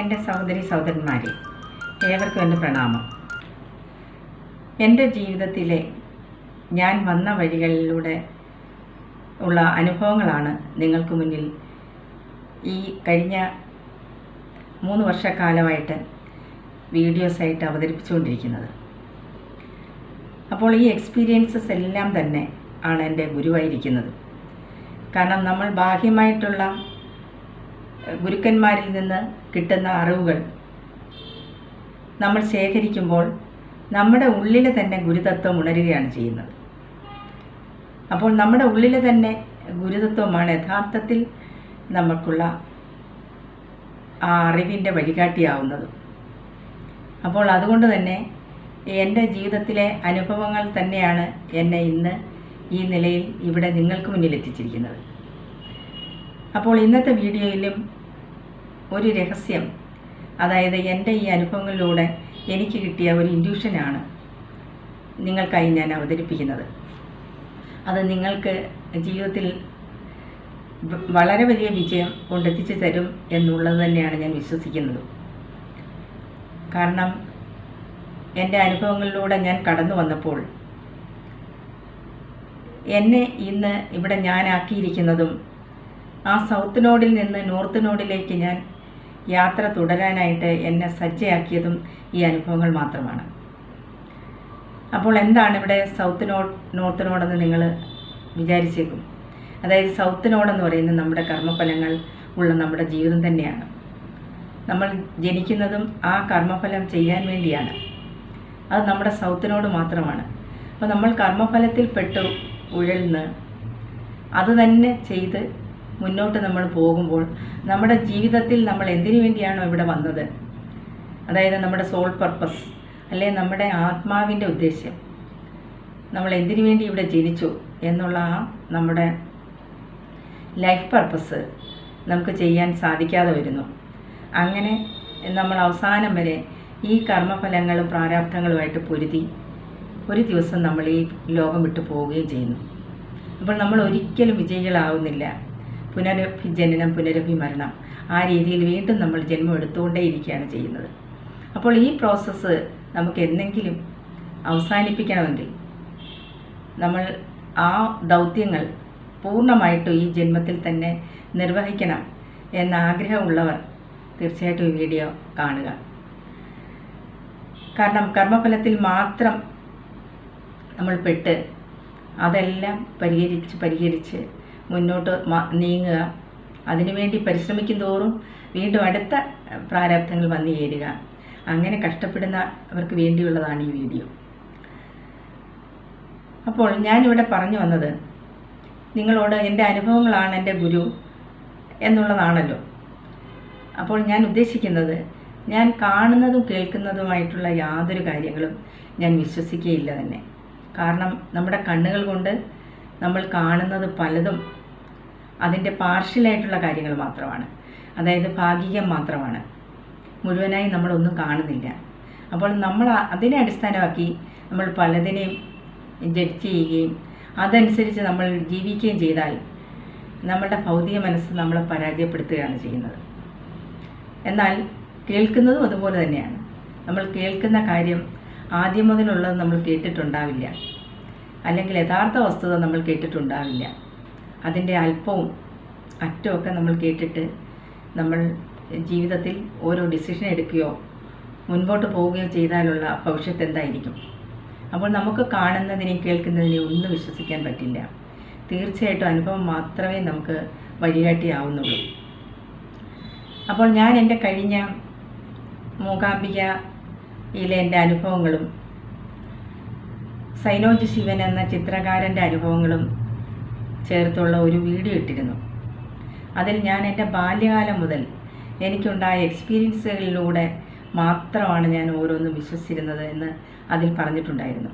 എന്റെ സഹോദരി സഹോദരന്മാരെ ഏവർക്കും എന്റെ പ്രണാമം. എന്റെ ജീവിതത്തിലെ ഞാൻ വന്ന വഴികളിലൂടെ ഉള്ള അനുഭവങ്ങളാണ് നിങ്ങൾക്ക് മുന്നിൽ ഈ കഴിഞ്ഞ മൂന്ന് വർഷക്കാലമായിട്ട് വീഡിയോസായിട്ട് അവതരിപ്പിച്ചുകൊണ്ടിരിക്കുന്നത്. അപ്പോൾ ഈ എക്സ്പീരിയൻസസ് എല്ലാം തന്നെ ആണ് എന്റെ ഗുരുവായിരിക്കുന്നത്. കാരണം നമ്മൾ ബാഹ്യമായിട്ടുള്ള ഗുരുക്കന്മാരിൽ നിന്ന് കിട്ടുന്ന അറിവുകൾ നമ്മൾ ശേഖരിക്കുമ്പോൾ നമ്മുടെ ഉള്ളിൽ തന്നെ ഗുരുതത്വം ഉണരുകയാണ് ചെയ്യുന്നത്. അപ്പോൾ നമ്മുടെ ഉള്ളിൽ തന്നെ ഗുരുതത്വമാണ് യഥാർത്ഥത്തിൽ നമുക്കുള്ള ആ അറിവിന്റെ വഴികാട്ടിയാവുന്നത്. അപ്പോൾ അതുകൊണ്ട് തന്നെ എന്റെ ജീവിതത്തിലെ അനുഭവങ്ങൾ തന്നെയാണ് എന്നെ ഇന്ന് ഈ നിലയിൽ ഇവിടെ നിങ്ങൾക്ക് മുന്നിൽ എത്തിച്ചിരിക്കുന്നത് അപ്പോൾ ഇന്നത്തെ വീഡിയോയിലും ഒരു രഹസ്യം. അതായത് എന്റെ ഈ അനുഭവങ്ങളിലൂടെ എനിക്ക് കിട്ടിയ ഒരു ഇൻഡ്യൂഷനാണ് നിങ്ങൾക്കായി ഞാൻ അവതരിപ്പിക്കുന്നത്. അത് നിങ്ങൾക്ക് ജീവിതത്തിൽ വളരെ വലിയ വിജയം കൊണ്ടെത്തിച്ചു തരും എന്നുള്ളത് തന്നെയാണ് ഞാൻ വിശ്വസിക്കുന്നത്. കാരണം എന്റെ അനുഭവങ്ങളിലൂടെ ഞാൻ കടന്നു വന്നപ്പോൾ എന്നെ ഇന്ന് ഇവിടെ ഞാനാക്കിയിരിക്കുന്നതും ആ സൗത്ത് നോഡിൽ നിന്ന് നോർത്ത് നോഡിലേക്ക് ഞാൻ യാത്ര തുടരാനായിട്ട് എന്നെ സജ്ജയാക്കിയതും ഈ അനുഭവങ്ങൾ മാത്രമാണ്. അപ്പോൾ എന്താണ് ഇവിടെ സൗത്ത് നോർത്തിനോടെന്ന് നിങ്ങൾ വിചാരിച്ചേക്കും. അതായത് സൗത്ത് നോഡെന്ന് പറയുന്നത് നമ്മുടെ കർമ്മഫലങ്ങൾ ഉള്ള നമ്മുടെ ജീവിതം തന്നെയാണ്. നമ്മൾ ജനിക്കുന്നതും ആ കർമ്മഫലം ചെയ്യാൻ വേണ്ടിയാണ്. അത് നമ്മുടെ സൗത്തിനോട് മാത്രമാണ്. അപ്പോൾ നമ്മൾ കർമ്മഫലത്തിൽ പെട്ട് ഉഴൽന്ന് അത് തന്നെ ചെയ്ത് മുന്നോട്ട് നമ്മൾ പോകുമ്പോൾ നമ്മുടെ ജീവിതത്തിൽ നമ്മൾ എന്തിനു വേണ്ടിയാണോ ഇവിടെ വന്നത്? അതായത് നമ്മുടെ സോൾ പർപ്പസ് അല്ലെ നമ്മുടെ ആത്മാവിന്റെ ഉദ്ദേശ്യം. നമ്മൾ എന്തിനു വേണ്ടി ഇവിടെ ജനിച്ചു എന്നുള്ള ആ നമ്മുടെ ലൈഫ് പർപ്പസ് നമുക്ക് ചെയ്യാൻ സാധിക്കാതെ വരുന്നു. അങ്ങനെ നമ്മൾ അവസാനം വരെ ഈ കർമ്മഫലങ്ങളും പ്രാരാബ്ധങ്ങളുമായിട്ട് പൊരുതി ഒരു ദിവസം നമ്മൾ ഈ ലോകം വിട്ടു പോവുകയും ചെയ്യുന്നു. അപ്പോൾ നമ്മൾ ഒരിക്കലും വിജയികളാവുന്നില്ല. പുനരഭി ജനനം പുനരഭി മരണം ആ രീതിയിൽ വീണ്ടും നമ്മൾ ജന്മം എടുത്തുകൊണ്ടേയിരിക്കുകയാണ് ചെയ്യുന്നത്. അപ്പോൾ ഈ പ്രോസസ്സ് നമുക്ക് എന്തെങ്കിലും അവസാനിപ്പിക്കണമെങ്കിൽ നമ്മൾ ആ ദൗത്യങ്ങൾ പൂർണമായിട്ടും ഈ ജന്മത്തിൽ തന്നെ നിർവഹിക്കണം എന്ന ആഗ്രഹമുള്ളവർ തീർച്ചയായിട്ടും ഈ വീഡിയോ കാണുക. കാരണം കർമ്മഫലത്തിൽ മാത്രം നമ്മൾ പെട്ട് അതെല്ലാം പരിഹരിച്ച് പരിഹരിച്ച് മുന്നോട്ട് നീങ്ങുക. അതിനുവേണ്ടി പരിശ്രമിക്കും തോറും വീണ്ടും അടുത്ത പ്രാരാബ്ധങ്ങൾ വന്നു ചേരുക. അങ്ങനെ കഷ്ടപ്പെടുന്നവർക്ക് വേണ്ടിയുള്ളതാണ് ഈ വീഡിയോ. അപ്പോൾ ഞാനിവിടെ പറഞ്ഞു വന്നത് നിങ്ങളോട് എന്റെ അനുഭവങ്ങളാണ് എന്റെ ഗുരു എന്നുള്ളതാണല്ലോ. അപ്പോൾ ഞാൻ ഉദ്ദേശിക്കുന്നത് ഞാൻ കാണുന്നതും കേൾക്കുന്നതുമായിട്ടുള്ള യാതൊരു കാര്യങ്ങളും ഞാൻ വിശ്വസിക്കുകയില്ല തന്നെ. കാരണം നമ്മുടെ കണ്ണുകൾ കൊണ്ട് നമ്മൾ കാണുന്നത് പലതും അതിന്റെ പാർഷ്യലായിട്ടുള്ള കാര്യങ്ങൾ മാത്രമാണ്. അതായത് ഭാഗികം മാത്രമാണ്. മുഴുവനായി നമ്മളൊന്നും കാണുന്നില്ല. അപ്പോൾ നമ്മൾ അതിനെ അടിസ്ഥാനമാക്കി നമ്മൾ പലതിനെയും ജഡ്ജ് ചെയ്യുകയും അതനുസരിച്ച് നമ്മൾ ജീവിക്കുകയും ചെയ്താൽ നമ്മളുടെ ഭൗതിക മനസ്സ് നമ്മളെ പരാജയപ്പെടുത്തുകയാണ് ചെയ്യുന്നത്. എന്നാൽ കേൾക്കുന്നതും അതുപോലെ തന്നെയാണ്. നമ്മൾ കേൾക്കുന്ന കാര്യം ആദ്യം മുതലുള്ളത് നമ്മൾ കേട്ടിട്ടുണ്ടാവില്ല. അല്ലെങ്കിൽ യഥാർത്ഥ വസ്തുത നമ്മൾ കേട്ടിട്ടുണ്ടാവില്ല. അതിന്റെ അല്പവും അറ്റമൊക്കെ നമ്മൾ കേട്ടിട്ട് നമ്മൾ ജീവിതത്തിൽ ഓരോ ഡിസിഷൻ എടുക്കുകയോ മുൻപോട്ട് പോവുകയോ ചെയ്താലുള്ള ഭവിഷ്യത്ത് എന്തായിരിക്കും? അപ്പോൾ നമുക്ക് കാണുന്നതിനെ കേൾക്കുന്നതിനെ ഒന്നും വിശ്വസിക്കാൻ പറ്റില്ല. തീർച്ചയായിട്ടും അനുഭവം മാത്രമേ നമുക്ക് വഴികാട്ടിയാവുന്നുള്ളൂ. അപ്പോൾ ഞാൻ എന്റെ കഴിഞ്ഞ മൂകാംബികയിലെ എന്റെ അനുഭവങ്ങളും സൈനോജ് ശിവൻ എന്ന ചിത്രകാരന്റെ അനുഭവങ്ങളും ചേർത്തുള്ള ഒരു വീഡിയോ ഇട്ടിരുന്നു. അതിൽ ഞാൻ എന്റെ ബാല്യകാലം മുതൽ എനിക്കുണ്ടായ എക്സ്പീരിയൻസുകളിലൂടെ മാത്രമാണ് ഞാൻ ഓരോന്നും വിശ്വസിച്ചിരുന്നത് എന്ന് അതിൽ പറഞ്ഞിട്ടുണ്ടായിരുന്നു.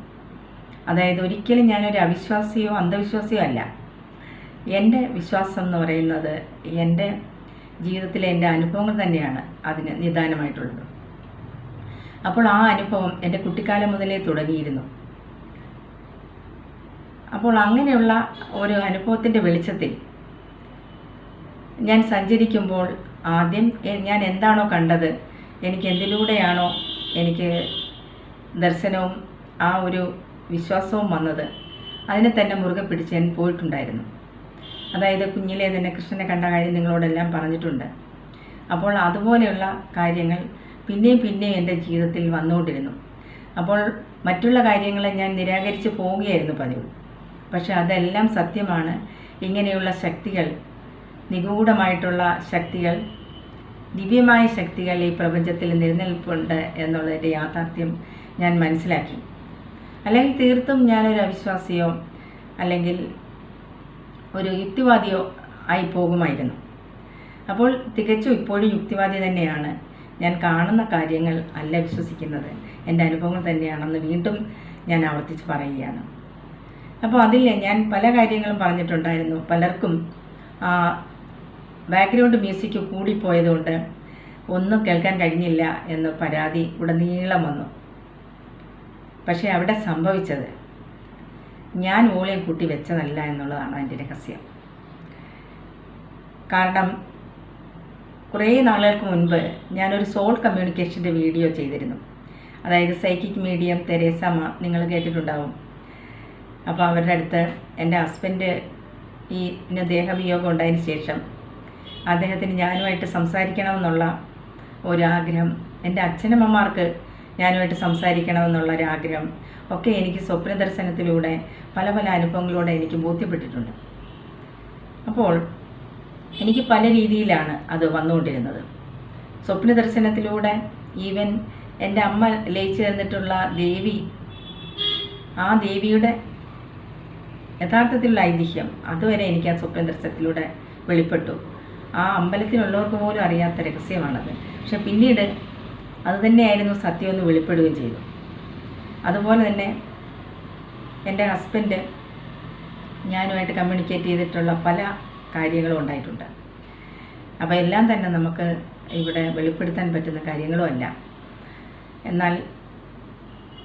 അതായത് ഒരിക്കലും ഞാനൊരു അവിശ്വാസിയോ അന്ധവിശ്വാസിയോ അല്ല. എന്റെ വിശ്വാസം എന്ന് പറയുന്നത് എന്റെ ജീവിതത്തിലെ എന്റെ അനുഭവങ്ങൾ തന്നെയാണ് അതിന് നിദാനമായിട്ടുള്ളത്. അപ്പോൾ ആ അനുഭവം എന്റെ കുട്ടിക്കാലം മുതലേ തുടങ്ങിയിരുന്നു. അപ്പോൾ അങ്ങനെയുള്ള ഒരു അനുഭവത്തിന്റെ വെളിച്ചത്തിൽ ഞാൻ സഞ്ചരിക്കുമ്പോൾ ആദ്യം ഞാൻ എന്താണോ കണ്ടത് എനിക്ക് എന്തിലൂടെയാണോ എനിക്ക് ദർശനവും ആ ഒരു വിശ്വാസവും വന്നത് അതിനെ തന്നെ മുറുകെ പിടിച്ച് ഞാൻ പോയിട്ടുണ്ടായിരുന്നു. അതായത് കുഞ്ഞിലെ തന്നെ കൃഷ്ണനെ കണ്ട കാര്യം നിങ്ങളോടെല്ലാം പറഞ്ഞിട്ടുണ്ട്. അപ്പോൾ അതുപോലെയുള്ള കാര്യങ്ങൾ പിന്നെയും പിന്നെയും എന്റെ ജീവിതത്തിൽ വന്നുകൊണ്ടിരുന്നു. അപ്പോൾ മറ്റുള്ള കാര്യങ്ങളെ ഞാൻ നിരാകരിച്ച് പോവുകയായിരുന്നു പതിവ്. പക്ഷെ അതെല്ലാം സത്യമാണ്. ഇങ്ങനെയുള്ള ശക്തികൾ നിഗൂഢമായിട്ടുള്ള ശക്തികൾ ദിവ്യമായ ശക്തികൾ ഈ പ്രപഞ്ചത്തിൽ നിലനിൽപ്പുണ്ട് എന്നുള്ളതിന്റെ യാഥാർത്ഥ്യം ഞാൻ മനസ്സിലാക്കി. അല്ലെങ്കിൽ തീർത്തും ഞാനൊരു അവിശ്വാസിയോ അല്ലെങ്കിൽ ഒരു യുക്തിവാദിയോ ആയി പോകുമായിരുന്നു അപ്പോൾ തികച്ചും ഇപ്പോഴും യുക്തിവാദി തന്നെയാണ് ഞാൻ കാണുന്ന കാര്യങ്ങൾ അല്ല വിശ്വസിക്കുന്നത്. എന്റെ അനുഭവങ്ങൾ തന്നെയാണെന്ന് വീണ്ടും ഞാൻ ആവർത്തിച്ച് പറയുകയാണ്. അപ്പോൾ അതിൽ ഞാൻ പല കാര്യങ്ങളും പറഞ്ഞിട്ടുണ്ടായിരുന്നു. പലർക്കും ബാക്ക്ഗ്രൗണ്ട് മ്യൂസിക് കൂടിപ്പോയതുകൊണ്ട് ഒന്നും കേൾക്കാൻ കഴിഞ്ഞില്ല എന്ന് പരാതി ഉടനീളം വന്നു. പക്ഷേ അവിടെ സംഭവിച്ചത് ഞാൻ വോളിയം കൂട്ടി വെച്ചതല്ല എന്നുള്ളതാണ് അതിന്റെ രഹസ്യം. കാരണം കുറേ നാളുകൾക്ക് മുൻപ് ഞാനൊരു സോൾ കമ്മ്യൂണിക്കേഷന്റെ വീഡിയോ ചെയ്തിരുന്നു. അതായത് സൈക്കിക് മീഡിയം തെരേസമ്മ നിങ്ങൾ കേട്ടിട്ടുണ്ടാവും. അപ്പോൾ അവരുടെ അടുത്ത് എന്റെ ഹസ്ബൻഡ് ഈ ദേഹവിയോഗം ഉണ്ടായതിന് ശേഷം അദ്ദേഹത്തിന് ഞാനുമായിട്ട് സംസാരിക്കണമെന്നുള്ള ഒരാഗ്രഹം എന്റെ അച്ഛനമ്മമാർക്ക് ഞാനുമായിട്ട് സംസാരിക്കണമെന്നുള്ള ഒരാഗ്രഹം ഒക്കെ എനിക്ക് സ്വപ്ന ദർശനത്തിലൂടെ പല പല അനുഭവങ്ങളിലൂടെ എനിക്ക് ബോധ്യപ്പെട്ടിട്ടുണ്ട്. അപ്പോൾ എനിക്ക് പല രീതിയിലാണ് അത് വന്നുകൊണ്ടിരുന്നത്. സ്വപ്ന ദർശനത്തിലൂടെ ഈവൻ എന്റെ അമ്മ ലയിച്ചു തന്നിട്ടുള്ള ദേവി ആ ദേവിയുടെ യഥാർത്ഥത്തിലുള്ള ഐതിഹ്യം അതുവരെ എനിക്ക് ആ സ്വപ്ന ദർശനത്തിലൂടെ വെളിപ്പെട്ടു. ആ അമ്പലത്തിലുള്ളവർക്ക് പോലും അറിയാത്ത രഹസ്യമാണത്. പക്ഷെ പിന്നീട് അത് തന്നെയായിരുന്നു സത്യമെന്ന് വെളിപ്പെടുകയും ചെയ്തു. അതുപോലെ തന്നെ എന്റെ ഹസ്ബൻഡ് ഞാനുമായിട്ട് കമ്മ്യൂണിക്കേറ്റ് ചെയ്തിട്ടുള്ള പല കാര്യങ്ങളും ഉണ്ടായിട്ടുണ്ട്. അപ്പോൾ എല്ലാം തന്നെ നമുക്ക് ഇവിടെ വെളിപ്പെടുത്താൻ പറ്റുന്ന കാര്യങ്ങളുമല്ല എന്നാൽ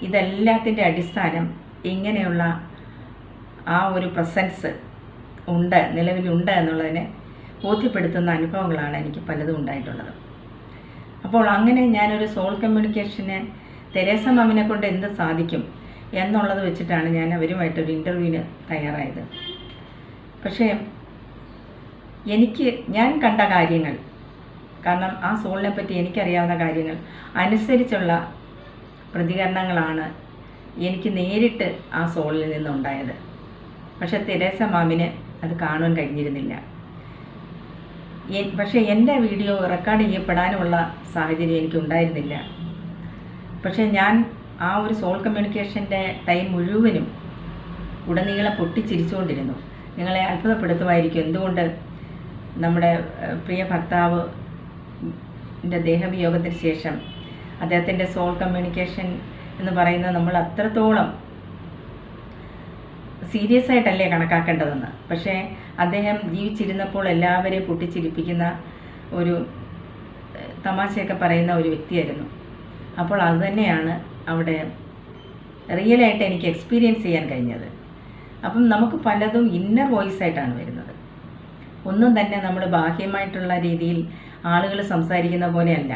ഇതെല്ലാത്തിന്റെ അടിസ്ഥാനം ഇങ്ങനെയുള്ള ആ ഒരു പ്രസൻസ് ഉണ്ട് നിലവിലുണ്ട് എന്നുള്ളതിനെ ബോധ്യപ്പെടുത്തുന്ന അനുഭവങ്ങളാണ് എനിക്ക് പലതും ഉണ്ടായിട്ടുള്ളത്. അപ്പോൾ അങ്ങനെ ഞാനൊരു സോൾ കമ്മ്യൂണിക്കേഷന് തെരേസ മാമിനെ കൊണ്ട് എന്ത് സാധിക്കും എന്നുള്ളത് വെച്ചിട്ടാണ് ഞാൻ അവരുമായിട്ടൊരു ഇന്റർവ്യൂവിന് തയ്യാറായത്. പക്ഷേ എനിക്ക് ഞാൻ കണ്ട കാര്യങ്ങൾ കാരണം ആ സോളിനെ പറ്റി എനിക്കറിയാവുന്ന കാര്യങ്ങൾ അനുസരിച്ചുള്ള പ്രതികരണങ്ങളാണ് എനിക്ക് നേരിട്ട് ആ സോളിൽ നിന്നുണ്ടായത്. പക്ഷെ തെരേസ മാമിന് അത് കാണുവാൻ കഴിഞ്ഞിരുന്നില്ല. പക്ഷേ എന്റെ വീഡിയോ റെക്കോർഡ് ചെയ്യപ്പെടാനുള്ള സാഹചര്യം എനിക്കുണ്ടായിരുന്നില്ല. പക്ഷേ ഞാൻ ആ ഒരു സോൾ കമ്മ്യൂണിക്കേഷന്റെ ടൈം മുഴുവനും ഉടനീളം പൊട്ടിച്ചിരിച്ചുകൊണ്ടിരുന്നു. നിങ്ങളെ അത്ഭുതപ്പെടുത്തുമായിരിക്കും. എന്തുകൊണ്ട് നമ്മുടെ പ്രിയ ഭർത്താവ് ദേഹവിയോഗത്തിന് ശേഷം അദ്ദേഹത്തിന്റെ സോൾ കമ്മ്യൂണിക്കേഷൻ എന്ന് പറയുന്നത് നമ്മൾ അത്രത്തോളം സീരിയസ് ആയിട്ടല്ലേ കണക്കാക്കേണ്ടതെന്ന്. പക്ഷേ അദ്ദേഹം ജീവിച്ചിരുന്നപ്പോൾ എല്ലാവരെയും പൊട്ടിച്ചിരിപ്പിക്കുന്ന ഒരു തമാശയൊക്കെ പറയുന്ന ഒരു വ്യക്തിയായിരുന്നു. അപ്പോൾ അതുതന്നെയാണ് അവിടെ റിയലായിട്ട് എനിക്ക് എക്സ്പീരിയൻസ് ചെയ്യാൻ കഴിഞ്ഞത്. അപ്പം നമുക്ക് പലതും ഇന്നർ വോയിസ് ആയിട്ടാണ് വരുന്നത്. ഒന്നും തന്നെ നമ്മൾ ബാഹ്യമായിട്ടുള്ള രീതിയിൽ ആളുകൾ സംസാരിക്കുന്ന പോലെയല്ല.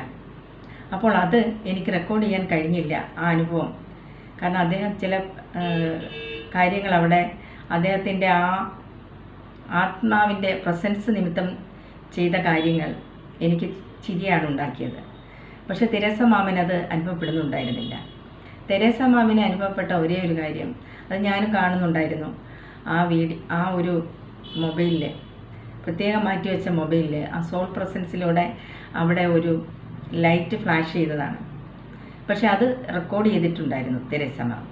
അപ്പോൾ അത് എനിക്ക് റെക്കോർഡ് ചെയ്യാൻ കഴിഞ്ഞില്ല ആ അനുഭവം. കാരണം അദ്ദേഹം ചില കാര്യങ്ങൾ അവിടെ അദ്ദേഹത്തിന്റെ ആ ആത്മാവിന്റെ പ്രസൻസ് നിമിത്തം ചെയ്ത കാര്യങ്ങൾ എനിക്ക് ചിരിയാണ് ഉണ്ടാക്കിയത്. പക്ഷെ തെരേസ മാമൻ അത് അനുഭവപ്പെടുന്നുണ്ടായിരുന്നില്ല. തെരേസ മാമിന് അനുഭവപ്പെട്ട ഒരേ ഒരു കാര്യം അത് ഞാനും കാണുന്നുണ്ടായിരുന്നു. ആ വീഡി ആ ഒരു മൊബൈലിൽ പ്രത്യേകം മാറ്റി വെച്ച മൊബൈലിൽ ആ സോൾ പ്രസൻസിലൂടെ അവിടെ ഒരു ലൈറ്റ് ഫ്ലാഷ് ചെയ്തതാണ്. പക്ഷെ അത് റെക്കോർഡ് ചെയ്തിട്ടുണ്ടായിരുന്നു തെരേസ മാം.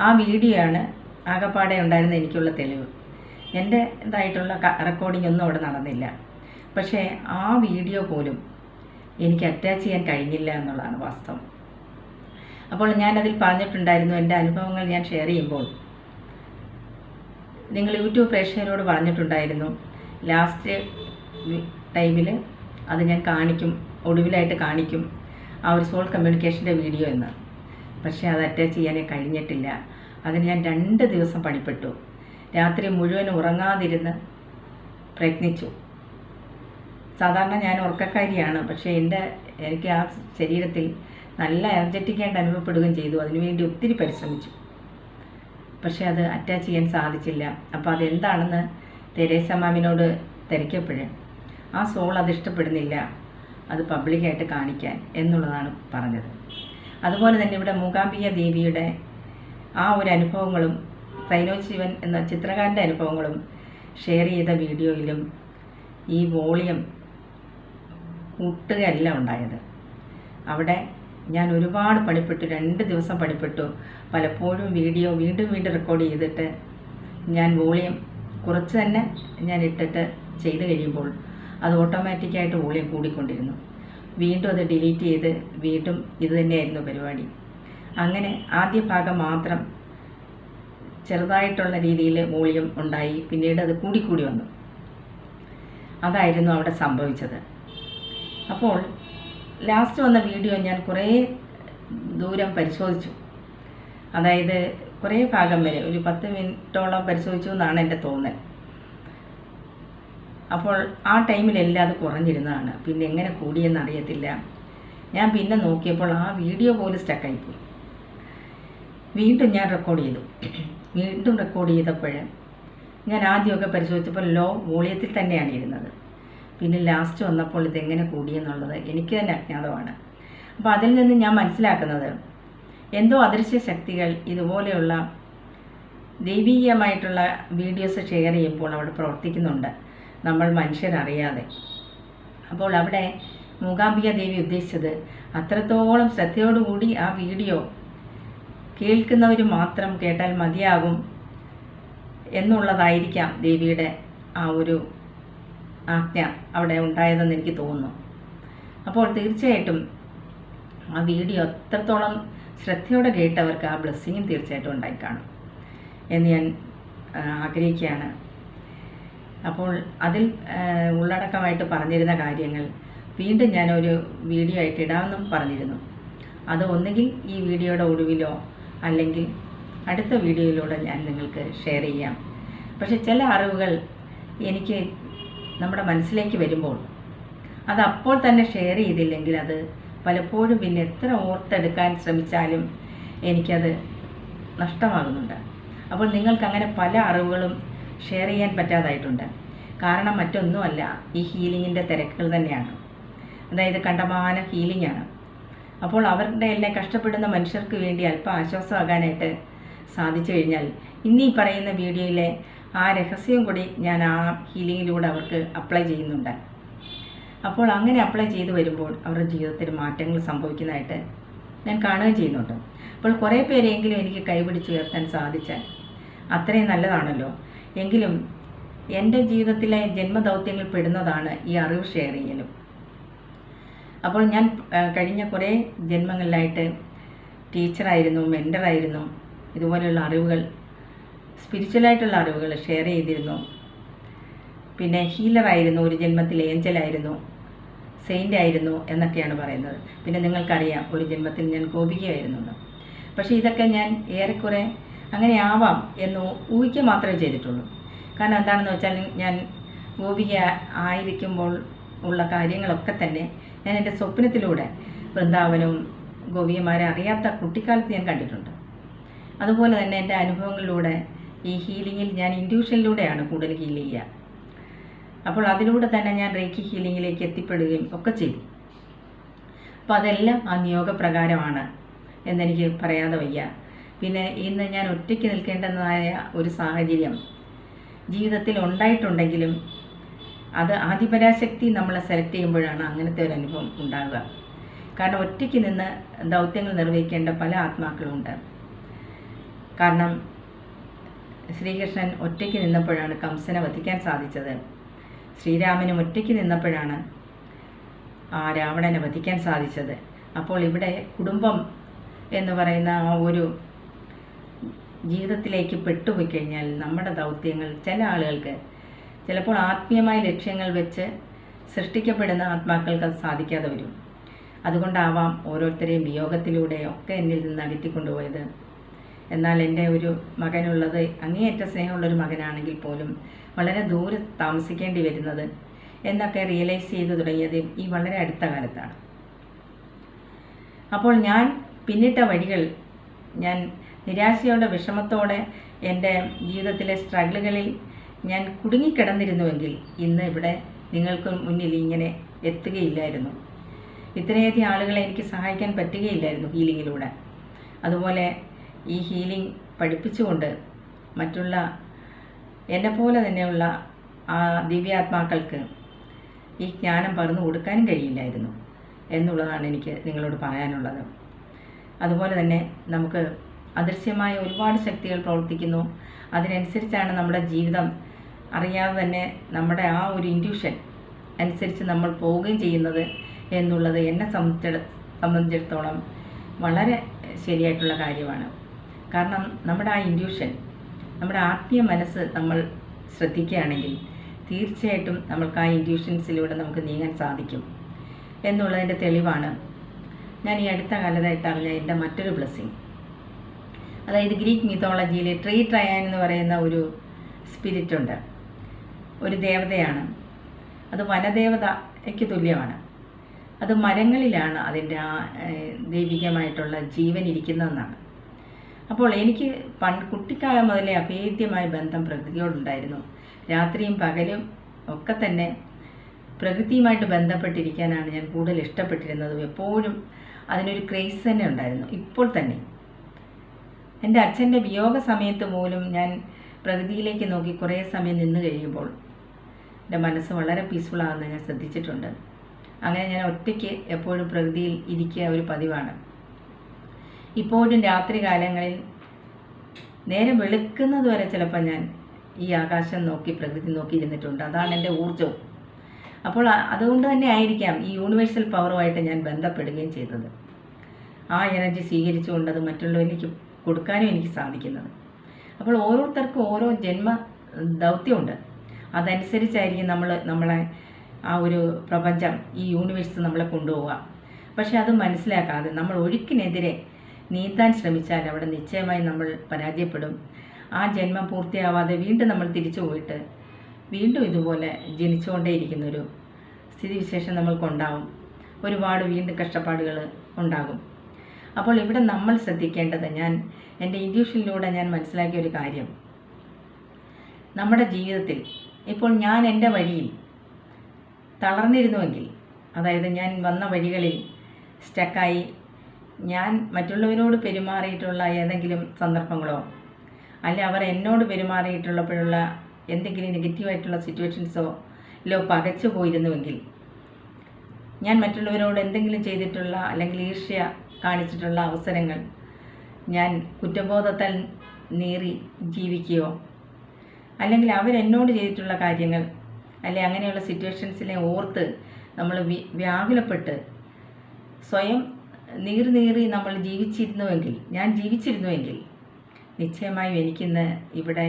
ആ വീഡിയോ ആണ് ആകപ്പാടെ ഉണ്ടായിരുന്ന എനിക്കുള്ള തെളിവ്. എന്റെ ഇതായിട്ടുള്ള റെക്കോർഡിംഗ് ഒന്നും അവിടെ നടന്നില്ല. പക്ഷേ ആ വീഡിയോ പോലും എനിക്ക് അറ്റാച്ച് ചെയ്യാൻ കഴിഞ്ഞില്ല എന്നുള്ളതാണ് വാസ്തവം. അപ്പോൾ ഞാനതിൽ പറഞ്ഞിട്ടുണ്ടായിരുന്നു എന്റെ അനുഭവങ്ങൾ ഞാൻ ഷെയർ ചെയ്യുമ്പോൾ. നിങ്ങൾ യൂട്യൂബ് പ്രേക്ഷകരോട് പറഞ്ഞിട്ടുണ്ടായിരുന്നു ലാസ്റ്റ് ടൈമിൽ അത് ഞാൻ കാണിക്കും ഒടുവിലായിട്ട് കാണിക്കും ആ ഒരു സോൾ കമ്മ്യൂണിക്കേഷന്റെ വീഡിയോ എന്ന്. പക്ഷേ അത് അറ്റാച്ച് ചെയ്യാനേ കഴിഞ്ഞിട്ടില്ല. അതിന് ഞാൻ രണ്ട് ദിവസം പണിപ്പെട്ടു. രാത്രി മുഴുവൻ ഉറങ്ങാതിരുന്ന് പ്രയത്നിച്ചു. സാധാരണ ഞാൻ ഉറക്കക്കാരിയാണ്. പക്ഷേ എന്റെ എനിക്ക് ആ ശരീരത്തിൽ നല്ല എനർജറ്റിക് ആയിട്ട് അനുഭവപ്പെടുകയും ചെയ്തു. അതിനുവേണ്ടി ഒത്തിരി പരിശ്രമിച്ചു. പക്ഷേ അത് അറ്റാച്ച് ചെയ്യാൻ സാധിച്ചില്ല. അപ്പോൾ അതെന്താണെന്ന് തെരേസ മാമിനോട് തിരക്കിയപ്പോഴേ ആ സോൾ അത് ഇഷ്ടപ്പെടുന്നില്ല. അത് പബ്ലിക്കായിട്ട് കാണിക്കാൻ എന്നുള്ളതാണ് പറഞ്ഞത്. അതുപോലെ തന്നെ ഇവിടെ മൂകാംബിക ദേവിയുടെ ആ ഒരു അനുഭവങ്ങളും സൈനോ ശിവൻ എന്ന ചിത്രകാരന്റെ അനുഭവങ്ങളും ഷെയർ ചെയ്ത വീഡിയോയിലും ഈ വോളിയം കൂട്ടുകയല്ല ഉണ്ടായത്. അവിടെ ഞാൻ ഒരുപാട് പണിപ്പെട്ടു രണ്ട് ദിവസം പണിപ്പെട്ടു പലപ്പോഴും വീഡിയോ വീണ്ടും വീണ്ടും റെക്കോർഡ് ചെയ്തിട്ട് ഞാൻ വോളിയം കുറച്ച് തന്നെ ഞാൻ ഇട്ടിട്ട് ചെയ്ത് കഴിയുമ്പോൾ അത് ഓട്ടോമാറ്റിക്കായിട്ട് വോളിയം കൂടിക്കൊണ്ടിരുന്നു. വീണ്ടും അത് ഡിലീറ്റ് ചെയ്ത് വീണ്ടും ഇത് തന്നെയായിരുന്നു പരിപാടി. അങ്ങനെ ആദ്യ ഭാഗം മാത്രം ചെറുതായിട്ടുള്ള രീതിയിൽ വോളിയം ഉണ്ടായി. പിന്നീട് അത് കൂടിക്കൂടി വന്നു. അതായിരുന്നു അവിടെ സംഭവിച്ചത്. അപ്പോൾ ലാസ്റ്റ് വന്ന വീഡിയോ ഞാൻ കുറേ ദൂരം പരിശോധിച്ചു. അതായത് കുറേ ഭാഗം വരെ ഒരു പത്ത് മിനിറ്റോളം പരിശോധിച്ചു എന്നാണ് എന്റെ തോന്നൽ. അപ്പോൾ ആ ടൈമിലെല്ലാം അത് കുറഞ്ഞിരുന്നതാണ്. പിന്നെ എങ്ങനെ കൂടിയെന്ന് അറിയത്തില്ല. ഞാൻ പിന്നെ നോക്കിയപ്പോൾ ആ വീഡിയോ പോലും സ്റ്റക്കായിപ്പോയി വീണ്ടും ഞാൻ റെക്കോർഡ് ചെയ്തു. വീണ്ടും റെക്കോർഡ് ചെയ്തപ്പോൾ ഞാൻ ആദ്യമൊക്കെ പരിശോധിച്ചപ്പോൾ ലോ വോളിയത്തിൽ തന്നെയാണ് ഇരുന്നത്. പിന്നെ ലാസ്റ്റ് വന്നപ്പോൾ ഇതെങ്ങനെ കൂടിയെന്നുള്ളത് എനിക്ക് തന്നെ അജ്ഞാതമാണ്. അപ്പോൾ അതിൽ നിന്ന് ഞാൻ മനസ്സിലാക്കുന്നത് എന്തോ അദൃശ്യ ശക്തികൾ ഇതുപോലെയുള്ള ദൈവീകമായിട്ടുള്ള വീഡിയോസ് ഷെയർ ചെയ്യുമ്പോൾ അവിടെ പ്രവർത്തിക്കുന്നുണ്ട്. നമ്മൾ മനുഷ്യരറിയാതെ. അപ്പോൾ അവിടെ മൂകാംബിക ദേവി ഉദ്ദേശിച്ചത് അത്രത്തോളം ശ്രദ്ധയോടുകൂടി ആ വീഡിയോ കേൾക്കുന്നവർ മാത്രം കേട്ടാൽ മതിയാകും എന്നുള്ളതായിരിക്കാം ദേവിയുടെ ആ ഒരു ആജ്ഞ അവിടെ ഉണ്ടായതെന്ന് എനിക്ക് തോന്നുന്നു. അപ്പോൾ തീർച്ചയായിട്ടും ആ വീഡിയോ എത്രത്തോളം ശ്രദ്ധയോടെ കേട്ടവർക്ക് ആ ബ്ലെസ്സിങ്ങും തീർച്ചയായിട്ടും ഉണ്ടായി കാണും എന്ന് ഞാൻ ആഗ്രഹിക്കുകയാണ്. അപ്പോൾ അതിൽ ഉള്ളടക്കമായിട്ട് പറഞ്ഞിരുന്ന കാര്യങ്ങൾ വീണ്ടും ഞാനൊരു വീഡിയോ ആയിട്ട് ഇടാമെന്നും പറഞ്ഞിരുന്നു. അത് ഒന്നുകിൽ ഈ വീഡിയോയുടെ ഒടുവിലോ അല്ലെങ്കിൽ അടുത്ത വീഡിയോയിലൂടെ ഞാൻ നിങ്ങൾക്ക് ഷെയർ ചെയ്യാം. പക്ഷെ ചില അറിവുകൾ എനിക്ക് നമ്മുടെ മനസ്സിലേക്ക് വരുമ്പോൾ അത് അപ്പോൾ തന്നെ ഷെയർ ചെയ്തില്ലെങ്കിൽ അത് പലപ്പോഴും പിന്നെ എത്ര ഓർത്തെടുക്കാൻ ശ്രമിച്ചാലും എനിക്കത് നഷ്ടമാകുന്നുണ്ട്. അപ്പോൾ നിങ്ങൾക്ക് അങ്ങനെ പല അറിവുകളും ഷെയർ ചെയ്യാൻ പറ്റാതായിട്ടുണ്ട്. കാരണം മറ്റൊന്നുമല്ല ഈ ഹീലിങ്ങിന്റെ തിരക്കുകൾ തന്നെയാണ്. അതായത് കണ്ടമാന ഹീലിംഗ് ആണ്. അപ്പോൾ അവരുടെ എല്ലാം കഷ്ടപ്പെടുന്ന മനുഷ്യർക്ക് വേണ്ടി അല്പം ആശ്വാസമാകാനായിട്ട് സാധിച്ചു കഴിഞ്ഞാൽ ഇന്നീ പറയുന്ന വീഡിയോയിലെ ആ രഹസ്യം കൂടി ഞാൻ ആ ഹീലിങ്ങിലൂടെ അവർക്ക് അപ്ലൈ ചെയ്യുന്നുണ്ട്. അപ്പോൾ അങ്ങനെ അപ്ലൈ ചെയ്ത് വരുമ്പോൾ അവരുടെ ജീവിതത്തിൽ മാറ്റങ്ങൾ സംഭവിക്കുന്നതായിട്ട് ഞാൻ കാണുകയും ചെയ്യുന്നുണ്ട്. അപ്പോൾ കുറേ പേരെങ്കിലും എനിക്ക് കൈപിടിച്ച് ഉയർത്താൻ സാധിച്ചാൽ അത്രയും നല്ലതാണല്ലോ. എങ്കിലും എന്റെ ജീവിതത്തിലെ ജന്മദൗത്യങ്ങൾ പെടുന്നതാണ് ഈ അറിവ് ഷെയർ ചെയ്യലും. അപ്പോൾ ഞാൻ കഴിഞ്ഞ കുറേ ജന്മങ്ങളിലായിട്ട് ടീച്ചറായിരുന്നു മെന്ററായിരുന്നു ഇതുപോലെയുള്ള അറിവുകൾ സ്പിരിച്വലായിട്ടുള്ള അറിവുകൾ ഷെയർ ചെയ്തിരുന്നു. പിന്നെ ഹീലറായിരുന്നു ഒരു ജന്മത്തിൽ ഏഞ്ചലായിരുന്നു സെയിന്റ് ആയിരുന്നു എന്നൊക്കെയാണ് പറയുന്നത്. പിന്നെ നിങ്ങൾക്കറിയാം ഒരു ജന്മത്തിൽ ഞാൻ ഗോപികയായിരുന്നു. പക്ഷേ ഇതൊക്കെ ഞാൻ ഏറെക്കുറെ അങ്ങനെ ആവാം എന്ന് ഊഹിക്കുക മാത്രമേ ചെയ്തിട്ടുള്ളൂ. കാരണം എന്താണെന്ന് വെച്ചാൽ ഞാൻ ഗോപിക ആയിരിക്കുമ്പോൾ ഉള്ള കാര്യങ്ങളൊക്കെ തന്നെ ഞാൻ എന്റെ സ്വപ്നത്തിലൂടെ വൃന്ദാവനവും ഗോവിയന്മാരെ അറിയാത്ത കുട്ടിക്കാലത്ത് ഞാൻ കണ്ടിട്ടുണ്ട്. അതുപോലെ തന്നെ എന്റെ അനുഭവങ്ങളിലൂടെ ഈ ഹീലിങ്ങിൽ ഞാൻ ഇൻഡ്യൂഷനിലൂടെയാണ് കൂടുതൽ ഹീൽ ചെയ്യുക. അപ്പോൾ അതിലൂടെ തന്നെ ഞാൻ റേക്കി ഹീലിങ്ങിലേക്ക് എത്തിപ്പെടുകയും ഒക്കെ ചെയ്തു. അപ്പോൾ അതെല്ലാം ആ നിയോഗപ്രകാരമാണ് എന്നെനിക്ക് പറയാതെ വയ്യ. പിന്നെ ഇന്ന് ഞാൻ ഒറ്റയ്ക്ക് നിൽക്കേണ്ടതായ ഒരു സാഹചര്യം ജീവിതത്തിൽ ഉണ്ടായിട്ടുണ്ടെങ്കിലും അത് ആദിപരാശക്തി നമ്മളെ സെലക്ട് ചെയ്യുമ്പോഴാണ് അങ്ങനത്തെ ഒരു അനുഭവം ഉണ്ടാകുക കാരണം ഒറ്റയ്ക്ക് നിന്ന് ദൗത്യങ്ങൾ നിർവഹിക്കേണ്ട പല ആത്മാക്കളുമുണ്ട് കാരണം ശ്രീകൃഷ്ണൻ ഒറ്റയ്ക്ക് നിന്നപ്പോഴാണ് കംസനെ വധിക്കാൻ സാധിച്ചത്. ശ്രീരാമനും ഒറ്റയ്ക്ക് നിന്നപ്പോഴാണ് ആ രാവണനെ വധിക്കാൻ സാധിച്ചത്. അപ്പോൾ ഇവിടെ കുടുംബം എന്ന് പറയുന്ന ആ ഒരു ജീവിതത്തിലേക്ക് പെട്ടുപോയി കഴിഞ്ഞാൽ നമ്മുടെ ദൗത്യങ്ങൾ ചില ആളുകൾക്ക് ചിലപ്പോൾ ആത്മീയമായ ലക്ഷ്യങ്ങൾ വെച്ച് സൃഷ്ടിക്കപ്പെടുന്ന ആത്മാക്കൾക്ക് അത് സാധിക്കാതെ വരും. അതുകൊണ്ടാവാം ഓരോരുത്തരെയും വിയോഗത്തിലൂടെ ഒക്കെ എന്നിൽ നിന്ന് അകറ്റിക്കൊണ്ടുപോയത്. എന്നാൽ എന്റെ ഒരു മകനുള്ളത് അങ്ങേയറ്റ സ്നേഹമുള്ളൊരു മകനാണെങ്കിൽ പോലും വളരെ ദൂരെ താമസിക്കേണ്ടി വരുന്നത് എന്നൊക്കെ റിയലൈസ് ചെയ്തു തുടങ്ങിയത് ഈ വളരെ അടുത്ത കാലത്താണ്. അപ്പോൾ ഞാൻ പിന്നിട്ട വഴികൾ ഞാൻ നിരാശയോടെ വിഷമത്തോടെ എന്റെ ജീവിതത്തിലെ സ്ട്രഗിളുകളിൽ ഞാൻ കുടുങ്ങിക്കിടന്നിരുന്നുവെങ്കിൽ ഇന്ന് ഇവിടെ നിങ്ങൾക്ക് മുന്നിൽ ഇങ്ങനെ എത്തുകയില്ലായിരുന്നു. ഇത്രയധികം ആളുകളെ എനിക്ക് സഹായിക്കാൻ പറ്റുകയില്ലായിരുന്നു ഹീലിങ്ങിലൂടെ. അതുപോലെ ഈ ഹീലിംഗ് പഠിപ്പിച്ചുകൊണ്ട് മറ്റുള്ള എന്നെ എന്നെപ്പോലെ തന്നെയുള്ള ആ ദിവ്യാത്മാക്കൾക്ക് ഈ ജ്ഞാനം പകർന്നു കൊടുക്കാനും കഴിയില്ലായിരുന്നു എന്നുള്ളതാണ് എനിക്ക് നിങ്ങളോട് പറയാനുള്ളത്. അതുപോലെ തന്നെ നമുക്ക് അദൃശ്യമായ ഒരുപാട് ശക്തികൾ പ്രവർത്തിക്കുന്നു. അതിനനുസരിച്ചാണ് നമ്മുടെ ജീവിതം അറിയാതെ തന്നെ നമ്മുടെ ആ ഒരു ഇൻഡ്യൂഷൻ അനുസരിച്ച് നമ്മൾ പോവുകയും ചെയ്യുന്നത് എന്നുള്ളത് എന്നെ സംബന്ധിച്ചിട സംബന്ധിച്ചിടത്തോളം വളരെ ശരിയായിട്ടുള്ള കാര്യമാണ്. കാരണം നമ്മുടെ ആ ഇൻഡ്യൂഷൻ നമ്മുടെ ആത്മീയ മനസ്സ് നമ്മൾ ശ്രദ്ധിക്കുകയാണെങ്കിൽ തീർച്ചയായിട്ടും നമ്മൾക്ക് ആ ഇൻഡ്യൂഷൻസിലൂടെ നമുക്ക് നീങ്ങാൻ സാധിക്കും എന്നുള്ളതിന്റെ തെളിവാണ് ഞാൻ ഈ അടുത്ത കാലത്തായിട്ട് അറിഞ്ഞ എന്റെ മറ്റൊരു ബ്ലെസ്സിങ് അതായത് ഗ്രീക്ക് മിത്തോളജിയിൽ ട്രീ ട്രയാൻ എന്ന് പറയുന്ന ഒരു സ്പിരിറ്റ് ഉണ്ട്. ഒരു ദേവതയാണ്. അത് വനദേവതയ്ക്ക് തുല്യമാണ്. അത് മരങ്ങളിലാണ് അതിന്റെ ആ ദൈവികമായിട്ടുള്ള ജീവൻ ഇരിക്കുന്നതെന്നാണ്. അപ്പോൾ എനിക്ക് പണ്ട് കുട്ടിക്കാലം മുതലേ അഭേദ്യമായ ബന്ധം പ്രകൃതിയോടുണ്ടായിരുന്നു. രാത്രിയും പകലും ഒക്കെ തന്നെ പ്രകൃതിയുമായിട്ട് ബന്ധപ്പെട്ടിരിക്കാനാണ് ഞാൻ കൂടുതൽ ഇഷ്ടപ്പെട്ടിരുന്നത് എപ്പോഴും അതിനൊരു ക്രേസ് തന്നെ ഉണ്ടായിരുന്നു. ഇപ്പോൾ തന്നെ. എന്റെ അച്ഛന്റെ വിയോഗ സമയത്ത് പോലും ഞാൻ പ്രകൃതിയിലേക്ക് നോക്കി കുറേ സമയം നിന്ന് കഴിയുമ്പോൾ എന്റെ മനസ്സ് വളരെ പീസ്ഫുൾ ആകുന്നത് ഞാൻ ശ്രദ്ധിച്ചിട്ടുണ്ട്. അങ്ങനെ ഞാൻ ഒറ്റയ്ക്ക് എപ്പോഴും പ്രകൃതിയിൽ ഇരിക്കുക ഒരു പതിവാണ്. ഇപ്പോഴും രാത്രി കാലങ്ങളിൽ നേരം വെളുക്കുന്നത് വരെ ചിലപ്പോൾ ഞാൻ ഈ ആകാശം നോക്കി പ്രകൃതി നോക്കി ഇരുന്നിട്ടുണ്ട്. അതാണ് എന്റെ ഊർജവും. അപ്പോൾ അതുകൊണ്ട് തന്നെ ആയിരിക്കാം ഈ യൂണിവേഴ്സൽ പവറുമായിട്ട് ഞാൻ ബന്ധപ്പെടുകയും ചെയ്തത്. ആ എനർജി സ്വീകരിച്ചുകൊണ്ട് അത് മറ്റുള്ളവരിലേക്ക് കൊടുക്കാനും എനിക്ക് സാധിക്കുന്നത്. അപ്പോൾ ഓരോരുത്തർക്കും ഓരോ ജന്മ ദൗത്യമുണ്ട്. അതനുസരിച്ചായിരിക്കും നമ്മൾ നമ്മളെ ആ ഒരു പ്രപഞ്ചം ഈ യൂണിവേഴ്സ് നമ്മളെ കൊണ്ടുപോവുക. പക്ഷെ അത് മനസ്സിലാക്കാതെ നമ്മൾ ഒഴുക്കിനെതിരെ നീന്താൻ ശ്രമിച്ചാൽ അവിടെ നിശ്ചയമായി നമ്മൾ പരാജയപ്പെടും. ആ ജന്മം പൂർത്തിയാവാതെ വീണ്ടും നമ്മൾ തിരിച്ചു പോയിട്ട് വീണ്ടും ഇതുപോലെ ജനിച്ചുകൊണ്ടേയിരിക്കുന്നൊരു സ്ഥിതിവിശേഷം നമ്മൾക്കുണ്ടാവും ഒരുപാട് വീണ്ടും കഷ്ടപ്പാടുകൾ ഉണ്ടാകും. അപ്പോൾ ഇവിടെ നമ്മൾ ശ്രദ്ധിക്കേണ്ടത് ഞാൻ എന്റെ ഇൻഡ്യൂഷനിലൂടെ ഞാൻ മനസ്സിലാക്കിയ ഒരു കാര്യം. നമ്മുടെ ജീവിതത്തിൽ ഇപ്പോൾ ഞാൻ എന്റെ വഴിയിൽ തളർന്നിരുന്നുവെങ്കിൽ അതായത് ഞാൻ വന്ന വഴികളിൽ സ്റ്റക്കായി ഞാൻ മറ്റുള്ളവരോട് പെരുമാറിയിട്ടുള്ള ഏതെങ്കിലും സന്ദർഭങ്ങളോ അല്ലെ അവർ എന്നോട് പെരുമാറിയിട്ടുള്ളപ്പോഴുള്ള എന്തെങ്കിലും നെഗറ്റീവായിട്ടുള്ള സിറ്റുവേഷൻസോ ലോ പകച്ചു പോയിരുന്നുവെങ്കിൽ ഞാൻ മറ്റുള്ളവരോട് എന്തെങ്കിലും ചെയ്തിട്ടുള്ള അല്ലെങ്കിൽ ഈർഷ്യ കാണിച്ചിട്ടുള്ള അവസരങ്ങൾ ഞാൻ കുറ്റബോധത്താൽ നീറി ജീവിക്കുകയോ അല്ലെങ്കിൽ അവരെന്നോട് ചെയ്തിട്ടുള്ള കാര്യങ്ങൾ അല്ലെ അങ്ങനെയുള്ള സിറ്റുവേഷൻസിനെ ഓർത്ത് നമ്മൾ വ്യാകുലപ്പെട്ട് സ്വയം നീറി നീറി നമ്മൾ ജീവിച്ചിരുന്നുവെങ്കിൽ ഞാൻ ജീവിച്ചിരുന്നുവെങ്കിൽ നിശ്ചയമായും എനിക്കിന്ന് ഇവിടെ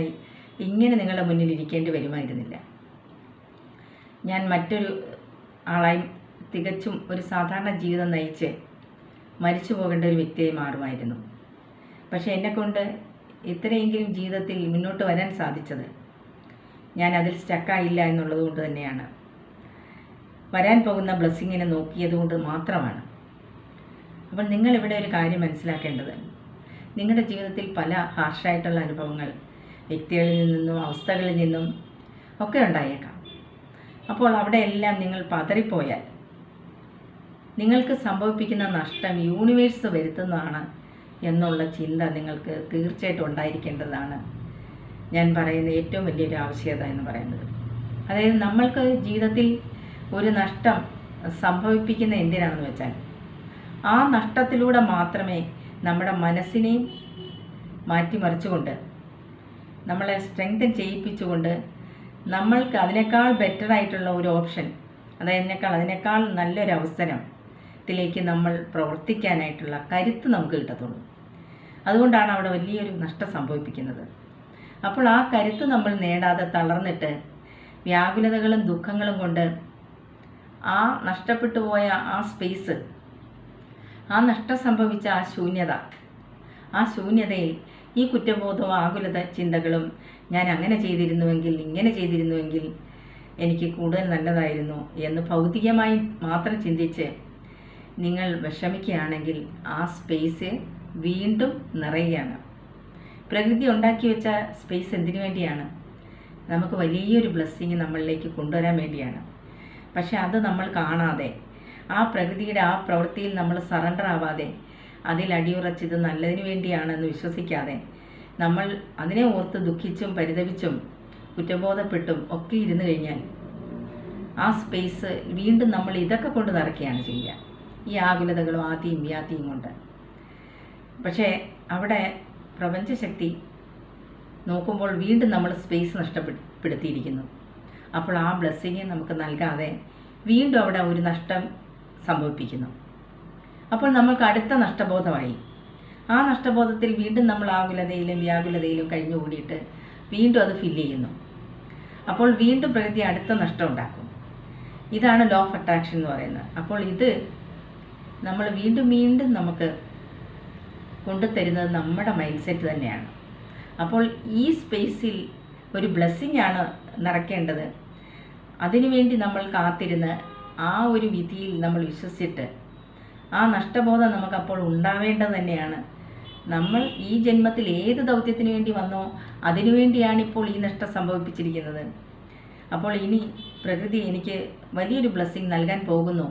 ഇങ്ങനെ നിങ്ങളുടെ മുന്നിൽ ഇരിക്കേണ്ടി വരുമായിരുന്നില്ല. ഞാൻ മറ്റൊരു ആളായി തികച്ചും ഒരു സാധാരണ ജീവിതം നയിച്ച് മരിച്ചു പോകേണ്ട ഒരു വ്യക്തിയായി മാറുമായിരുന്നു. പക്ഷേ എന്നെക്കൊണ്ട് ഇത്രയെങ്കിലും ജീവിതത്തിൽ മുന്നോട്ട് വരാൻ സാധിച്ചത് ഞാൻ അതിൽ സ്റ്റക്കായില്ല എന്നുള്ളത് കൊണ്ട് തന്നെയാണ്. വരാൻ പോകുന്ന ബ്ലെസ്സിങ്ങിനെ നോക്കിയത് കൊണ്ട് മാത്രമാണ്. അപ്പോൾ നിങ്ങളിവിടെ ഒരു കാര്യം മനസ്സിലാക്കേണ്ടത്. നിങ്ങളുടെ ജീവിതത്തിൽ പല ഹാർഷായിട്ടുള്ള അനുഭവങ്ങൾ വ്യക്തികളിൽ നിന്നും അവസ്ഥകളിൽ നിന്നും ഒക്കെ ഉണ്ടായേക്കാം. അപ്പോൾ അവിടെയെല്ലാം നിങ്ങൾ പതറിപ്പോയാൽ നിങ്ങൾക്ക് സംഭവിപ്പിക്കുന്ന നഷ്ടം യൂണിവേഴ്സ് വരുത്തുന്നതാണ് എന്നുള്ള ചിന്ത നിങ്ങൾക്ക് തീർച്ചയായിട്ടും ഉണ്ടായിരിക്കേണ്ടതാണ്. ഞാൻ പറയുന്ന ഏറ്റവും വലിയൊരു ആവശ്യകത എന്ന് പറയുന്നത്. അതായത് നമ്മൾക്ക് ജീവിതത്തിൽ ഒരു നഷ്ടം സംഭവിപ്പിക്കുന്ന എന്തിനാണെന്ന് വെച്ചാൽ ആ നഷ്ടത്തിലൂടെ മാത്രമേ നമ്മുടെ മനസ്സിനെയും മാറ്റിമറിച്ചുകൊണ്ട് നമ്മളെ സ്ട്രെങ്തൻ ചെയ്യിപ്പിച്ചുകൊണ്ട് നമ്മൾക്ക് അതിനേക്കാൾ ബെറ്റർ ആയിട്ടുള്ള ഒരു ഓപ്ഷൻ അതായത് അതിനേക്കാൾ അതിനേക്കാൾ നല്ലൊരു അവസരത്തിലേക്ക് നമ്മൾ പ്രവർത്തിക്കാനായിട്ടുള്ള കരുത്ത് നമുക്ക് കിട്ടത്തുള്ളൂ. അതുകൊണ്ടാണ് അവിടെ വലിയൊരു നഷ്ടം സംഭവിപ്പിക്കുന്നത്. അപ്പോൾ ആ കരുത്ത് നമ്മൾ നേടാതെ തളർന്നിട്ട് വ്യാകുലതകളും ദുഃഖങ്ങളും കൊണ്ട് ആ നഷ്ടപ്പെട്ടു പോയ ആ സ്പേസ് ആ നഷ്ടം സംഭവിച്ച ആ ശൂന്യത ആ ശൂന്യതയിൽ ഈ കുറ്റബോധവും ആകുലത ചിന്തകളും ഞാൻ അങ്ങനെ ചെയ്തിരുന്നുവെങ്കിൽ ഇങ്ങനെ ചെയ്തിരുന്നുവെങ്കിൽ എനിക്ക് കൂടുതൽ നല്ലതായിരുന്നു എന്ന് ഭൗതികമായി മാത്രം ചിന്തിച്ച് നിങ്ങൾ വിഷമിക്കുകയാണെങ്കിൽ ആ സ്പേസ് വീണ്ടും നിറയുകയാണ്. പ്രകൃതി ഉണ്ടാക്കി വെച്ച സ്പേസ് എന്തിനു വേണ്ടിയാണ്? നമുക്ക് വലിയൊരു ബ്ലെസ്സിങ് നമ്മളിലേക്ക് കൊണ്ടുവരാൻ വേണ്ടിയാണ്. പക്ഷെ അത് നമ്മൾ കാണാതെ ആ പ്രകൃതിയുടെ ആ പ്രവൃത്തിയിൽ നമ്മൾ സറണ്ടർ ആവാതെ അതിൽ അടിയുറച്ചത് നല്ലതിന് വേണ്ടിയാണെന്ന് വിശ്വസിക്കാതെ നമ്മൾ അതിനെ ഓർത്ത് ദുഃഖിച്ചും പരിതപിച്ചും കുറ്റബോധപ്പെട്ടും ഒക്കെ ഇരുന്നു കഴിഞ്ഞാൽ ആ സ്പേസ് വീണ്ടും നമ്മൾ ഇതൊക്കെ കൊണ്ട് നിറയ്ക്കുകയാണ് ചെയ്യുക. ഈ ആകുലതകളും ആദ്യം വ്യാധിയും കൊണ്ട്. പക്ഷേ അവിടെ പ്രപഞ്ചശക്തി നോക്കുമ്പോൾ വീണ്ടും നമ്മൾ സ്പേസ് നഷ്ടപ്പെടുത്തിയിരിക്കുന്നു. അപ്പോൾ ആ ബ്ലെസ്സിങ് നമുക്ക് നൽകാതെ വീണ്ടും അവിടെ ഒരു നഷ്ടം സംഭവിപ്പിക്കുന്നു. അപ്പോൾ നമ്മൾക്ക് അടുത്ത നഷ്ടബോധമായി. ആ നഷ്ടബോധത്തിൽ വീണ്ടും നമ്മൾ ആകുലതയിലും വ്യാകുലതയിലും കഴിഞ്ഞുകൂടിയിട്ട് വീണ്ടും അത് ഫില്ല് ചെയ്യുന്നു. അപ്പോൾ വീണ്ടും പ്രകൃതി അടുത്ത നഷ്ടം ഉണ്ടാക്കും. ഇതാണ് ലോ ഓഫ് അട്രാക്ഷൻ എന്ന് പറയുന്നത്. അപ്പോൾ ഇത് നമ്മൾ വീണ്ടും വീണ്ടും നമുക്ക് കൊണ്ടുതരുന്നത് നമ്മുടെ മൈൻഡ് സെറ്റ് തന്നെയാണ്. അപ്പോൾ ഈ സ്പേസിൽ ഒരു ബ്ലെസ്സിങ് ആണ് നിറയ്ക്കേണ്ടത് അതിനുവേണ്ടി നമ്മൾ കാത്തിരുന്ന് ആ ഒരു വിധിയിൽ നമ്മൾ വിശ്വസിച്ചിട്ട് ആ നഷ്ടബോധം നമുക്കപ്പോൾ ഉണ്ടാവേണ്ടത് തന്നെയാണ്. നമ്മൾ ഈ ജന്മത്തിൽ ഏത് ദൗത്യത്തിന് വേണ്ടി വന്നോ അതിനുവേണ്ടിയാണ് ഇപ്പോൾ ഈ നഷ്ടം സംഭവിപ്പിച്ചിരിക്കുന്നത്. അപ്പോൾ ഇനി പ്രകൃതി എനിക്ക് വലിയൊരു ബ്ലെസ്സിങ് നൽകാൻ പോകുന്നു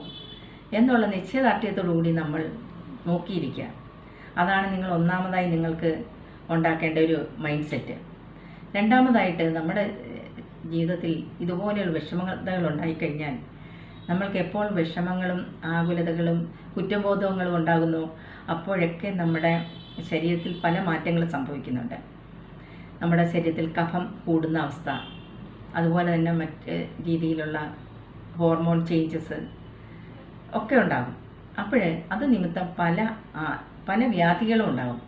എന്നുള്ള നിശ്ചയദാർഢ്യത്തോടു കൂടി നമ്മൾ നോക്കിയിരിക്കുക. അതാണ് നിങ്ങൾ ഒന്നാമതായി നിങ്ങൾക്ക് ഉണ്ടാക്കേണ്ട ഒരു മൈൻഡ് സെറ്റ് രണ്ടാമതായിട്ട് നമ്മുടെ ജീവിതത്തിൽ ഇതുപോലെയുള്ള വിഷമതകൾ ഉണ്ടായിക്കഴിഞ്ഞാൽ നമ്മൾക്ക് എപ്പോൾ വിഷമങ്ങളും ആകുലതകളും കുറ്റബോധങ്ങളും ഉണ്ടാകുന്നു അപ്പോഴൊക്കെ നമ്മുടെ ശരീരത്തിൽ പല മാറ്റങ്ങളും സംഭവിക്കുന്നുണ്ട്. നമ്മുടെ ശരീരത്തിൽ കഫം കൂടുന്ന അവസ്ഥ അതുപോലെ തന്നെ മറ്റ് രീതിയിലുള്ള ഹോർമോൺ ചേഞ്ചസ് ഒക്കെ ഉണ്ടാകും. അപ്പോൾ അത് നിമിത്തം പല പല വ്യാധികളും ഉണ്ടാകും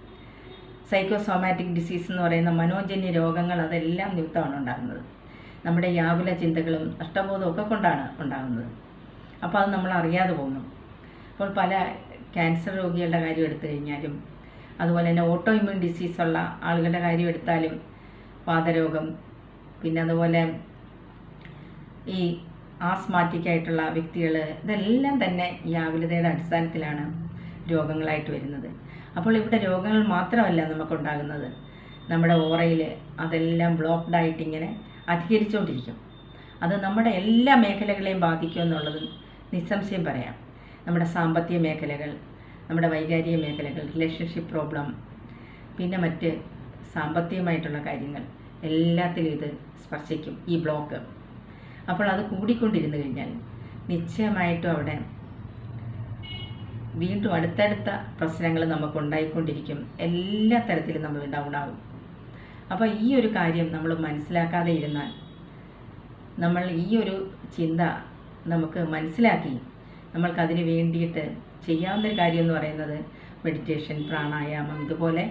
സൈക്കോസോമാറ്റിക് ഡിസീസ് എന്ന് പറയുന്ന മനോജന്യ രോഗങ്ങൾ അതെല്ലാം നിമിത്തമാണ് ഉണ്ടാകുന്നത്. നമ്മുടെ യാകുല ചിന്തകളും നഷ്ടബോധവും ഒക്കെ കൊണ്ടാണ് ഉണ്ടാകുന്നത്. അപ്പോൾ അത് നമ്മൾ അറിയാതെ പോകുന്നു. അപ്പോൾ പല ക്യാൻസർ രോഗികളുടെ കാര്യം എടുത്തു കഴിഞ്ഞാലും അതുപോലെ തന്നെ ഓട്ടോ ഇമ്മ്യൂൺ ഡിസീസുള്ള ആളുകളുടെ കാര്യം എടുത്താലും വാതരോഗം പിന്നെ അതുപോലെ ഈ ആസ്മാറ്റിക് ആയിട്ടുള്ള വ്യക്തികൾ ഇതെല്ലാം തന്നെ ഈ ആകുലതയുടെ അടിസ്ഥാനത്തിലാണ് രോഗങ്ങളായിട്ട് വരുന്നത്. അപ്പോൾ ഇവിടെ രോഗങ്ങൾ മാത്രമല്ല നമുക്കുണ്ടാകുന്നത്. നമ്മുടെ ഓറയിൽ അതെല്ലാം ബ്ലോക്ക്ഡ് ആയിട്ട് ഇങ്ങനെ അധികരിച്ചുകൊണ്ടിരിക്കും അത് നമ്മുടെ എല്ലാ മേഖലകളെയും ബാധിക്കും എന്നുള്ളത് നിസ്സംശയം പറയാം. നമ്മുടെ സാമ്പത്തിക മേഖലകൾ നമ്മുടെ വൈകാരിക മേഖലകൾ റിലേഷൻഷിപ്പ് പ്രോബ്ലം പിന്നെ മറ്റ് സാമ്പത്തികമായിട്ടുള്ള കാര്യങ്ങൾ എല്ലാത്തിലും ഇത് സ്പർശിക്കും. ഈ ബ്ലോക്ക് അപ്പോൾ അത് കൂടിക്കൊണ്ടിരുന്നു കഴിഞ്ഞാൽ നിശ്ചയമായിട്ടും അവിടെ വീണ്ടും അടുത്തടുത്ത പ്രശ്നങ്ങൾ നമുക്ക് ഉണ്ടായിക്കൊണ്ടിരിക്കും എല്ലാ തരത്തിലും നമ്മൾ ഡൗൺ ആകും അപ്പോൾ ഈ ഒരു കാര്യം നമ്മൾ മനസ്സിലാക്കാതെ ഇരുന്നാൽ നമ്മൾ ഈ ഒരു ചിന്ത നമുക്ക് മനസ്സിലാക്കി നമ്മൾക്കതിന് വേണ്ടിയിട്ട് ചെയ്യാവുന്നൊരു കാര്യം എന്ന് പറയുന്നത് മെഡിറ്റേഷൻ പ്രാണായാമം. ഇതുപോലെ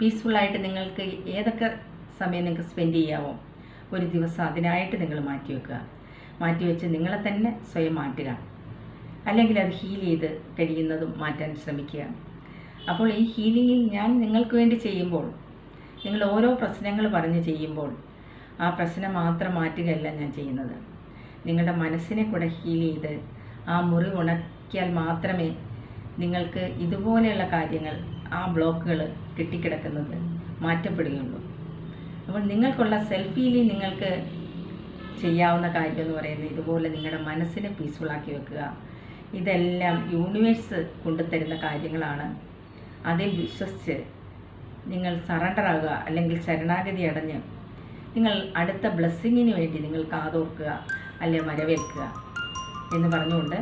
പീസ്ഫുള്ളായിട്ട് നിങ്ങൾക്ക് ഏതൊക്കെ സമയം നിങ്ങൾക്ക് സ്പെൻഡ് ചെയ്യാമോ ഒരു ദിവസം അതിനായിട്ട് നിങ്ങൾ മാറ്റിവെക്കുക. മാറ്റിവെച്ച് നിങ്ങളെ തന്നെ സ്വയം മാറ്റുക. അല്ലെങ്കിൽ അത് ഹീൽ ചെയ്ത് കഴിയുന്നതും മാറ്റാൻ ശ്രമിക്കുക. അപ്പോൾ ഈ ഹീലിങ്ങിൽ ഞാൻ നിങ്ങൾക്ക് വേണ്ടി ചെയ്യുമ്പോൾ നിങ്ങൾ ഓരോ പ്രശ്നങ്ങൾ പറഞ്ഞ് ചെയ്യുമ്പോൾ ആ പ്രശ്നം മാത്രം മാറ്റുകയല്ല ഞാൻ ചെയ്യുന്നത്. നിങ്ങളുടെ മനസ്സിനെ കൂടെ ഹീൽ ചെയ്ത് ആ മുറി ഉണക്കിയാൽ മാത്രമേ നിങ്ങൾക്ക് ഇതുപോലെയുള്ള കാര്യങ്ങൾ ആ ബ്ലോക്കുകൾ കെട്ടിക്കിടക്കുന്നത് മാറ്റപ്പെടുകയുള്ളൂ. അപ്പോൾ നിങ്ങൾക്കുള്ള സെൽഫ് ഹീലിംഗ് നിങ്ങൾക്ക് ചെയ്യാവുന്ന കാര്യം എന്ന് പറയുന്നത് ഇതുപോലെ നിങ്ങളുടെ മനസ്സിനെ പീസ്ഫുൾ ആക്കി വെക്കുക. ഇതെല്ലാം യൂണിവേഴ്സ് കൊണ്ടുതരുന്ന കാര്യങ്ങളാണ്. അതിൽ വിശ്വസിച്ച് നിങ്ങൾ സറണ്ടർ ആകുക അല്ലെങ്കിൽ ശരണാഗതി അടഞ്ഞ് നിങ്ങൾ അടുത്ത ബ്ലെസ്സിങ്ങിന് വേണ്ടി നിങ്ങൾ കാതോർക്കുക അല്ലെ വരവേൽക്കുക എന്ന് പറഞ്ഞുകൊണ്ട്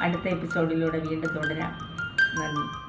അടുത്ത എപ്പിസോഡിലൂടെ വീണ്ടും തുടരാം. നന്ദി.